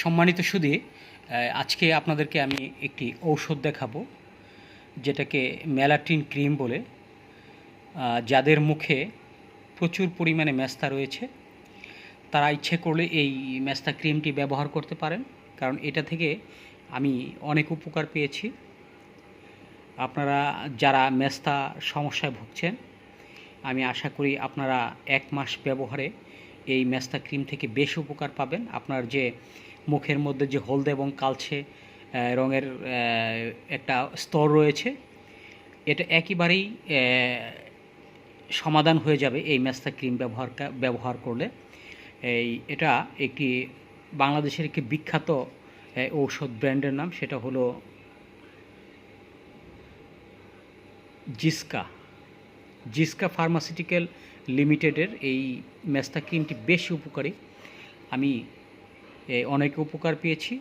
সম্মানিত সুদী আজকে আপনাদেরকে আমি একটি ঔষধ দেখাবো, যেটাকে ম্যালাটিন ক্রিম বলে যাদের মুখে প্রচুর পরিমাণে মেস্তা রয়েছে, তারা ইচ্ছে করলে এই মেস্তা ক্রিমটি ব্যবহার করতে পারেন, কারণ এটা থেকে আমি অনেক উপকার পেয়েছি। আপনারা যারা মেস্তা সমস্যায় ভুগছেন, আমি আশা করি আপনারা এক মাস ব্যবহারে এই মেস্তা ক্রিম থেকে বেশ উপকার পাবেন। আপনার যে মুখের মধ্যে যে হলদে এবং কালছে রঙের একটা স্তর রয়েছে, এটা একেবারেই সমাধান হয়ে যাবে এই মেস্তা ক্রিম ব্যবহার ব্যবহার করলে। এই, এটা একটি বাংলাদেশের একটি বিখ্যাত ঔষধ ব্র্যান্ডের নাম, সেটা হলো জিসকা। জিসকা ফার্মাসিউটিক্যাল লিমিটেডের এই মেস্তা ক্রিমটি বেশ উপকারী। আমি অনেক উপকার পেয়েছি।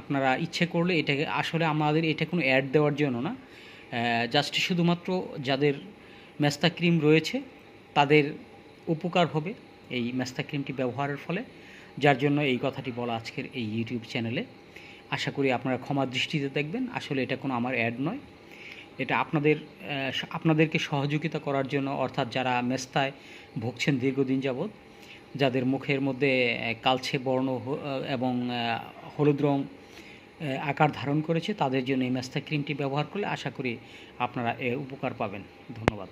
আপনারা ইচ্ছে করলে এটাকে, আসলে আমাদের এটা কোনো অ্যাড দেওয়ার জন্য না। জাস্ট শুধুমাত্র যাদের মেস্তা ক্রিম রয়েছে, তাদের উপকার হবে এই মেস্তা ক্রিমটি ব্যবহারের ফলে। যার জন্য এই কথাটি বলা আজকের এই ইউটিউব চ্যানেলে। আশা করি আপনারা ক্ষমা দৃষ্টিতে দেখবেন। আসলে এটা কোনো আমার অ্যাড নয়। এটা আপনাদের আপনাদেরকে সহযোগিতা করার জন্য, অর্থাৎ যারা মেস্তায় ভুগছেন দীর্ঘদিন যাবৎ, যাদের মুখের মধ্যে কালছে বর্ণ এবং হলুদ রং আকার ধারণ করেছে, তাদের জন্য এই মেস্তা ক্রিমটি ব্যবহার করলে আশা করি আপনারা এ উপকার পাবেন। ধন্যবাদ।